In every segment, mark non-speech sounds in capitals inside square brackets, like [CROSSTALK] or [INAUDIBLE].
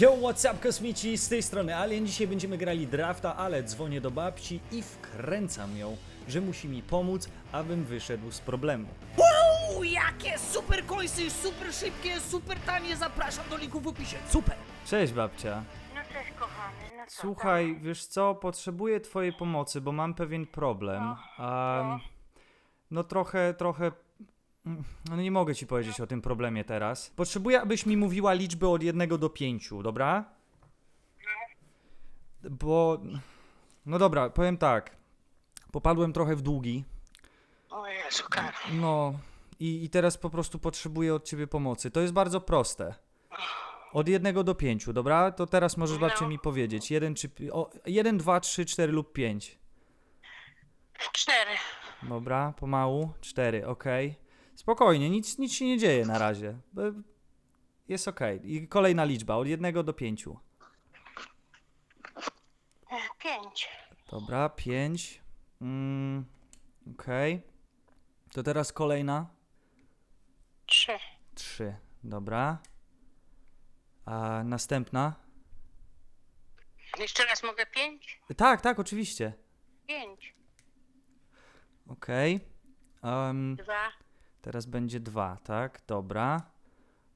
Yo, what's up kosmici, z tej strony Alien, dzisiaj będziemy grali drafta, ale dzwonię do babci i wkręcam ją, że musi mi pomóc, abym wyszedł z problemu. Wow, jakie super końsy, super szybkie, super tanie, zapraszam do linku w opisie, super! Cześć babcia. No cześć kochany, no co Słuchaj, wiesz co, potrzebuję twojej pomocy, bo mam pewien problem. Um, no trochę, trochę... mm, No nie mogę ci powiedzieć o tym problemie teraz. Potrzebuję, abyś mi mówiła liczby od 1 do 5, dobra? Bo... No dobra, powiem tak. Popadłem trochę w długi. O Jezu, Karol. No i, i teraz po prostu potrzebuję od ciebie pomocy. To jest bardzo proste. Od jednego do pięciu, dobra? To teraz możesz babcie No. mi powiedzieć. Jeden, czy, pi- o, jeden, dwa, trzy, cztery lub pięć. Cztery. Dobra, pomału. Cztery, okej. Spokojnie, nic, nic się nie dzieje na razie. Jest okej. I kolejna liczba, od jednego do pięciu. Pięć. Dobra, pięć. Mm, okej. To teraz kolejna. Trzy. Trzy, dobra. A następna? Jeszcze raz mogę pięć? Tak, tak, oczywiście. Pięć. Okej. Em, Dwa. Teraz będzie dwa, tak? Dobra.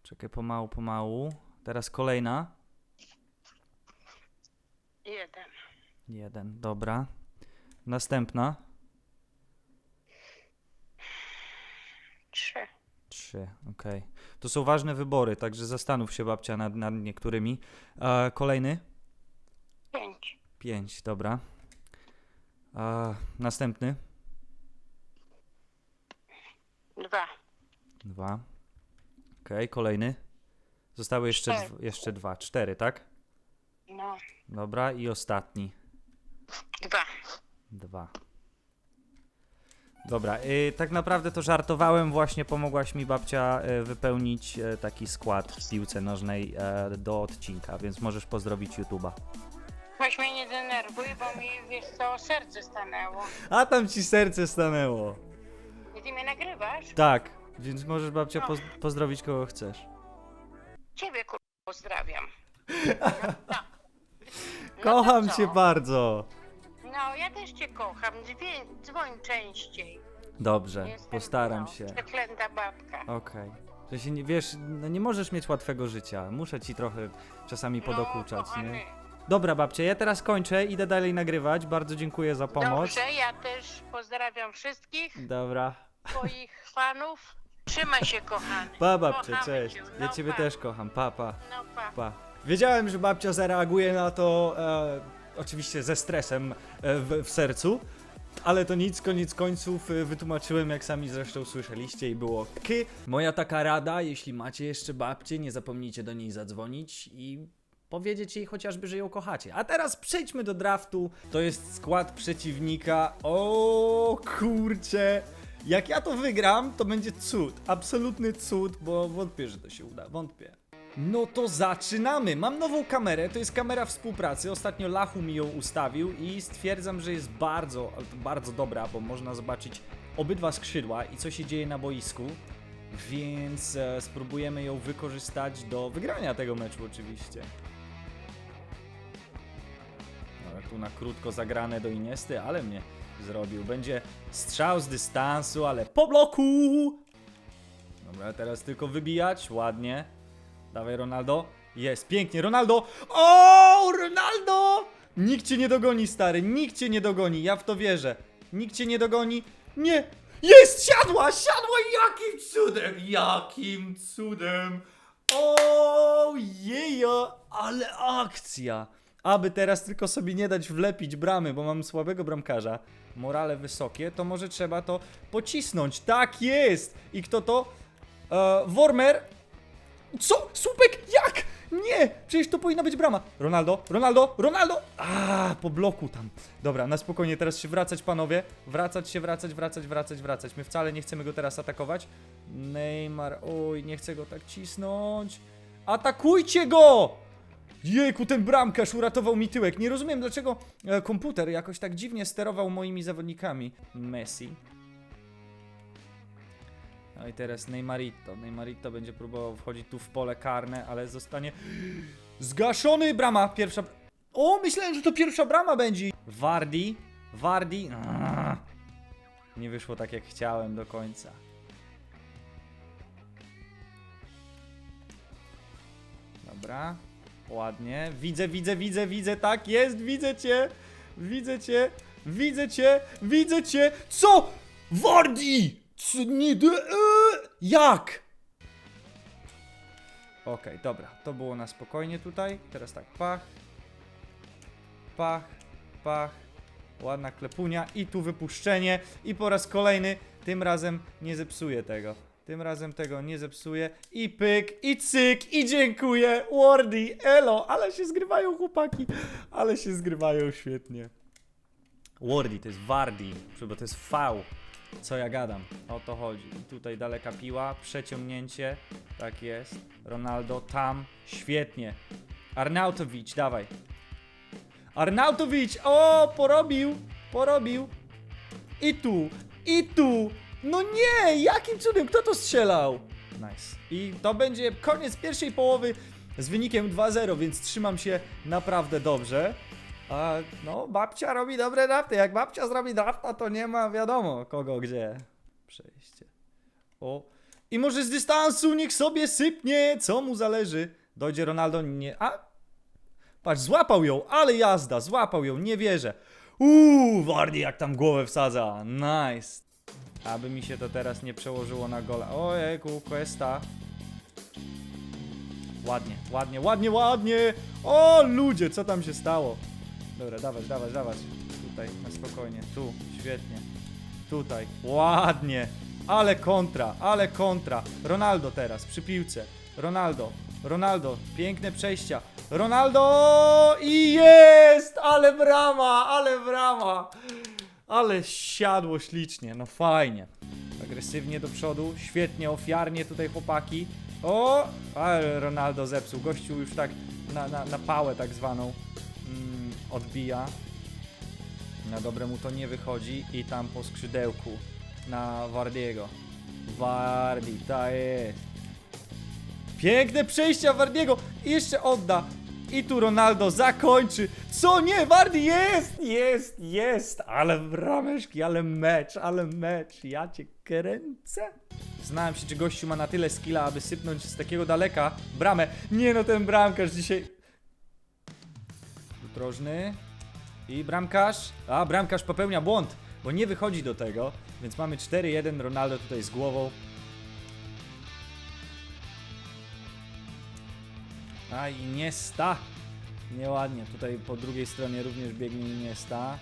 Czekaj, pomału, pomału. Teraz kolejna. Jeden. Jeden, dobra. Następna. Trzy. Trzy, okej. To są ważne wybory, także zastanów się babcia nad, nad niektórymi. E, kolejny. Pięć. Pięć, dobra. E, następny. Dwa. Dwa. Okej, kolejny. Zostały jeszcze, Cztery. dw- jeszcze dwa. Cztery, tak? No. Dobra, i ostatni. Dwa. Dwa. Dobra, y, tak naprawdę to żartowałem, właśnie pomogłaś mi babcia y, wypełnić y, taki skład w piłce nożnej y, do odcinka, więc możesz pozdrowić YouTube'a. Weź mnie nie denerwuj, bo mi, wiesz co, serce stanęło. A tam ci serce stanęło. Ty mnie nagrywasz? Tak, więc możesz babcia poz pozdrowić kogo chcesz. Ciebie, kur... pozdrawiam. [LAUGHS] No Kocham to co? cię bardzo. No, ja też cię kocham. Dwie... Dzwoń częściej. Dobrze, Jestem, postaram no, się. Przeklęta babka. Okej. Się nie, wiesz, no nie możesz mieć łatwego życia. Muszę ci trochę czasami podokuczać, no, kochany. Dobra, babcie, ja teraz kończę, idę dalej nagrywać. Bardzo dziękuję za pomoc. Dobrze, ja też pozdrawiam wszystkich Dobra. twoich fanów. Trzymaj się, kochany. Pa, babcie, Kochamy cześć. cię. Ja No, ciebie pa. też kocham. Pa, pa, No pa. pa. Wiedziałem, że babcia zareaguje na to e, oczywiście ze stresem e, w, w sercu. Ale to nic, koniec końców e, wytłumaczyłem, jak sami zresztą słyszeliście i było k. Moja taka rada, jeśli macie jeszcze babcię, nie zapomnijcie do niej zadzwonić i powiedzieć jej chociażby, że ją kochacie. A teraz przejdźmy do draftu. To jest skład przeciwnika. O kurcze. Jak ja to wygram, to będzie cud. Absolutny cud, bo wątpię, że to się uda. Wątpię. No to zaczynamy. Mam nową kamerę, to jest kamera współpracy. Ostatnio Lachu mi ją ustawił i stwierdzam, że jest bardzo, bardzo dobra, bo można zobaczyć obydwa skrzydła i co się dzieje na boisku. Więc e, spróbujemy ją wykorzystać do wygrania tego meczu oczywiście. Tu na krótko zagrane do Iniesty, ale mnie zrobił. Będzie strzał z dystansu, ale po bloku! Dobra, teraz tylko wybijać, ładnie. Dawaj Ronaldo. Jest, pięknie, Ronaldo! O, Ronaldo! Nikt cię nie dogoni, stary, nikt cię nie dogoni, ja w to wierzę. Nikt cię nie dogoni. Nie! Jest! Siadła! Siadła! Jakim cudem! Jakim cudem! O jejo! Ale akcja! Aby teraz tylko sobie nie dać wlepić bramy, bo mam słabego bramkarza. Morale wysokie, to może trzeba to pocisnąć. Tak jest! I kto to? E, Wormer. Co? Słupek? Jak? Nie! Przecież to powinna być brama. Ronaldo, Ronaldo, Ronaldo! A, po bloku tam. Dobra, na spokojnie, teraz się wracać, panowie. Wracać się, wracać, wracać, wracać, wracać. My wcale nie chcemy go teraz atakować. Neymar, oj, nie chcę go tak cisnąć. Atakujcie go! Jejku, ten bramkarz uratował mi tyłek. Nie rozumiem, dlaczego e, komputer jakoś tak dziwnie sterował moimi zawodnikami. Messi. No i teraz Neymarito. Neymarito będzie próbował wchodzić tu w pole karne, ale zostanie Zgaszony, brama, pierwsza... O, myślałem, że to pierwsza brama będzie. Wardi, Wardi... Nie wyszło tak, jak chciałem do końca. Dobra, ładnie. Widzę, widzę, widzę, widzę, tak jest, widzę cię, widzę cię, widzę cię, widzę cię. Co? Wardi! Co, nie, jak? Okej, dobra, to było na spokojnie tutaj. Teraz tak, pach, pach, pach, ładna klepunia i tu wypuszczenie i po raz kolejny, tym razem nie zepsuję tego. Tym razem tego nie zepsuję i pyk, i cyk, i dziękuję, Wardy, elo, ale się zgrywają chłopaki, ale się zgrywają świetnie. Wardy to jest Wardi, bo to jest V. Co ja gadam? O to chodzi. I tutaj daleka piła, przeciągnięcie. Tak jest. Ronaldo tam. Świetnie. Arnautowicz, dawaj. Arnautowicz! O, porobił! Porobił! I tu! I tu! No nie! Jakim cudem? Kto to strzelał? Nice. I to będzie koniec pierwszej połowy z wynikiem 2-0, więc trzymam się naprawdę dobrze. A no, babcia robi dobre drafty. Jak babcia zrobi drafta, to nie ma wiadomo kogo gdzie. Przejście. O. I może z dystansu niech sobie sypnie, co mu zależy. Dojdzie Ronaldo, nie. A. Patrz, złapał ją, ale jazda, złapał ją, nie wierzę. Uuu, Wardy jak tam głowę wsadza. Nice. Aby mi się to teraz nie przełożyło na gola. Ojejku, Questa. Ładnie, ładnie, ładnie, ładnie. O, ludzie, co tam się stało? Dobra, dawać, dawać, dawać. Tutaj, na spokojnie. Tu, świetnie. Tutaj, ładnie. Ale kontra, ale kontra. Ronaldo teraz, przy piłce. Ronaldo, Ronaldo, piękne przejścia. Ronaldo i jest! Ale brama, ale brama. Ale siadło ślicznie, no fajnie. Agresywnie do przodu, świetnie, ofiarnie tutaj chłopaki. O, ale Ronaldo zepsuł. Gościu już tak na, na, na pałę tak zwaną mm, odbija. Na dobre mu to nie wychodzi i tam po skrzydełku na Wardiego. Wardi, ta jest. Piękne przejścia Wardiego i jeszcze odda. I tu Ronaldo zakończy. Co nie? Wardi jest, jest, jest. Ale brameczki, ale mecz, ale mecz. Ja cię kręcę. Znałem się, czy gościu ma na tyle skilla, aby sypnąć z takiego daleka bramę. Nie no, ten bramkarz dzisiaj... Drożny. I bramkarz. A, bramkarz popełnia błąd, bo nie wychodzi do tego. Więc mamy 4-1. Ronaldo tutaj z głową. A Iniesta. Nieładnie. Tutaj po drugiej stronie również biegnie Iniesta.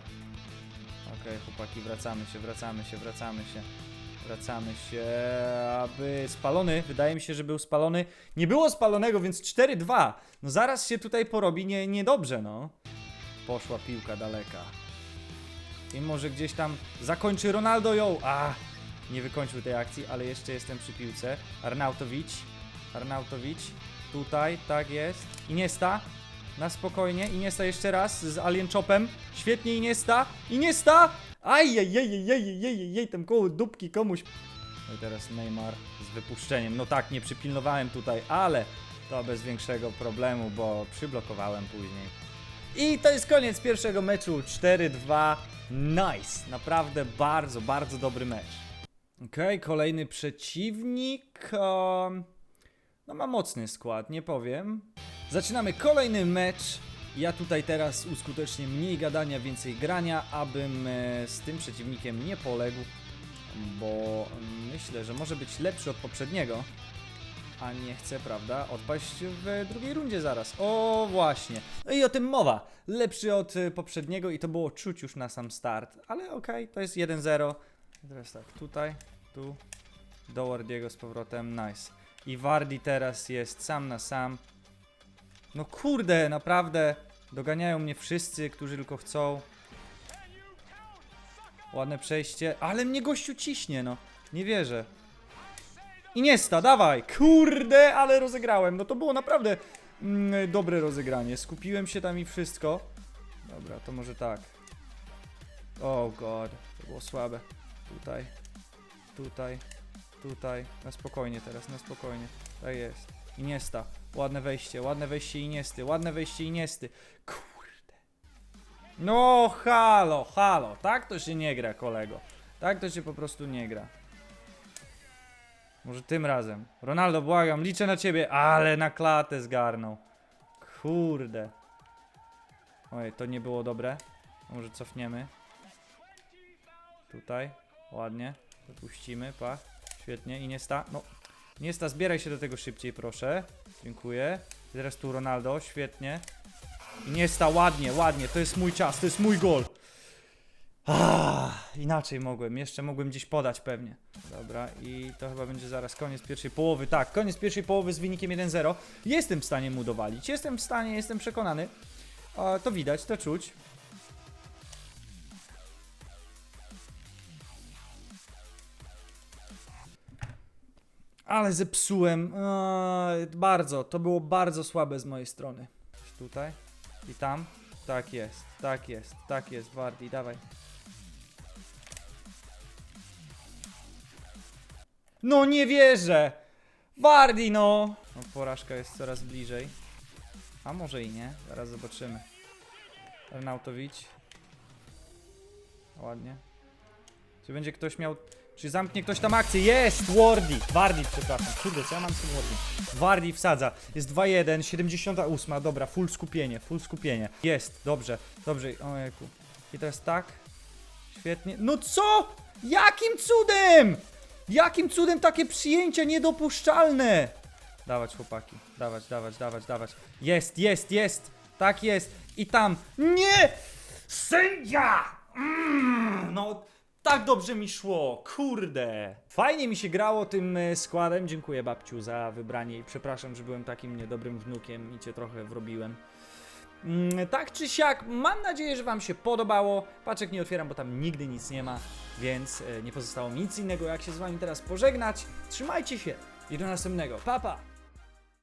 Okej, chłopaki, wracamy się, wracamy się, wracamy się. Wracamy się, aby spalony, wydaje mi się, że był spalony. Nie było spalonego, więc 4-2. No zaraz się tutaj porobi nie, niedobrze, no. Poszła piłka daleka. I może gdzieś tam zakończy Ronaldo ją. A, nie wykończył tej akcji, ale jeszcze jestem przy piłce. Arnautowicz. Arnautowicz. Tutaj, tak jest. Iniesta. Na spokojnie. Iniesta jeszcze raz z Alien Chopem. Świetnie Iniesta. Iniesta! Ajajajajajajajaj, tam koło dupki komuś. No i teraz Neymar z wypuszczeniem. No tak, nie przypilnowałem tutaj, ale to bez większego problemu, bo przyblokowałem później. I to jest koniec pierwszego meczu 4-2. Nice. Naprawdę bardzo, bardzo dobry mecz. Okej, kolejny przeciwnik. No ma mocny skład, nie powiem. Zaczynamy kolejny mecz. Ja tutaj teraz uskutecznię mniej gadania, więcej grania, abym e, z tym przeciwnikiem nie poległ, bo myślę, że może być lepszy od poprzedniego, a nie chcę, prawda, odpaść w drugiej rundzie zaraz. O, właśnie. No i o tym mowa. Lepszy od e, poprzedniego i to było czuć już na sam start, ale okej, to jest 1-0. Teraz tak, tutaj, tu, do Wardiego z powrotem, nice. I Wardi teraz jest sam na sam. No kurde, naprawdę doganiają mnie wszyscy, którzy tylko chcą. Ładne przejście, ale mnie gościu ciśnie, no. Nie wierzę. Iniesta, dawaj! Kurde, ale rozegrałem. No to było naprawdę mm, dobre rozegranie. Skupiłem się tam i wszystko. Dobra, to może tak. Oh god, to było słabe. Tutaj, tutaj, tutaj. Na spokojnie teraz, na spokojnie. Tak jest. Iniesta. Ładne wejście, ładne wejście Iniesty, ładne wejście Iniesty. Kurde. No halo, halo. Tak to się nie gra, kolego. Tak to się po prostu nie gra. Może tym razem. Ronaldo, błagam, liczę na ciebie, ale na klatę zgarnął. Kurde. Oj, to nie było dobre. Może cofniemy. Tutaj. Ładnie. Wypuścimy, pach. Świetnie. I nie sta. No. Nie sta, zbieraj się do tego szybciej, proszę. Dziękuję. Teraz tu Ronaldo, świetnie. I nie sta, ładnie, ładnie. To jest mój czas, to jest mój gol. Ah, inaczej mogłem, jeszcze mogłem gdzieś podać pewnie. Dobra, i to chyba będzie zaraz koniec pierwszej połowy. Tak, koniec pierwszej połowy z wynikiem 1-0. Jestem w stanie mu dowalić, jestem w stanie, jestem przekonany. To widać, to czuć. Ale zepsułem. Eee, bardzo, to było bardzo słabe z mojej strony. Tutaj i tam. Tak jest, tak jest, tak jest, Wardi, dawaj. No nie wierzę! Wardi, no! no! Porażka jest coraz bliżej. A może i nie, zaraz zobaczymy. Arnautowicz. Ładnie. Czy będzie ktoś miał... Czy zamknie ktoś tam akcję? Jest! Wardi! Wardi, przepraszam. Kurde, co ja mam z tym Wardi? Wardi wsadza. Jest 2-1, 78. Dobra, full skupienie, full skupienie. Jest, dobrze, dobrze. Ojejku. I teraz tak. Świetnie. No co? Jakim cudem? Jakim cudem takie przyjęcia niedopuszczalne? Dawać chłopaki. Dawać, dawać, dawać, dawać. Jest, jest, jest. Tak jest. I tam. Nie! Sędzia! Mm, no, tak dobrze mi szło. Kurde. Fajnie mi się grało tym e, składem. Dziękuję babciu za wybranie i przepraszam, że byłem takim niedobrym wnukiem i cię trochę wrobiłem. Mm, Tak czy siak, mam nadzieję, że Wam się podobało. Paczek nie otwieram, bo tam nigdy nic nie ma, więc e, nie pozostało mi nic innego, jak się z Wami teraz pożegnać. Trzymajcie się i do następnego. Pa, pa!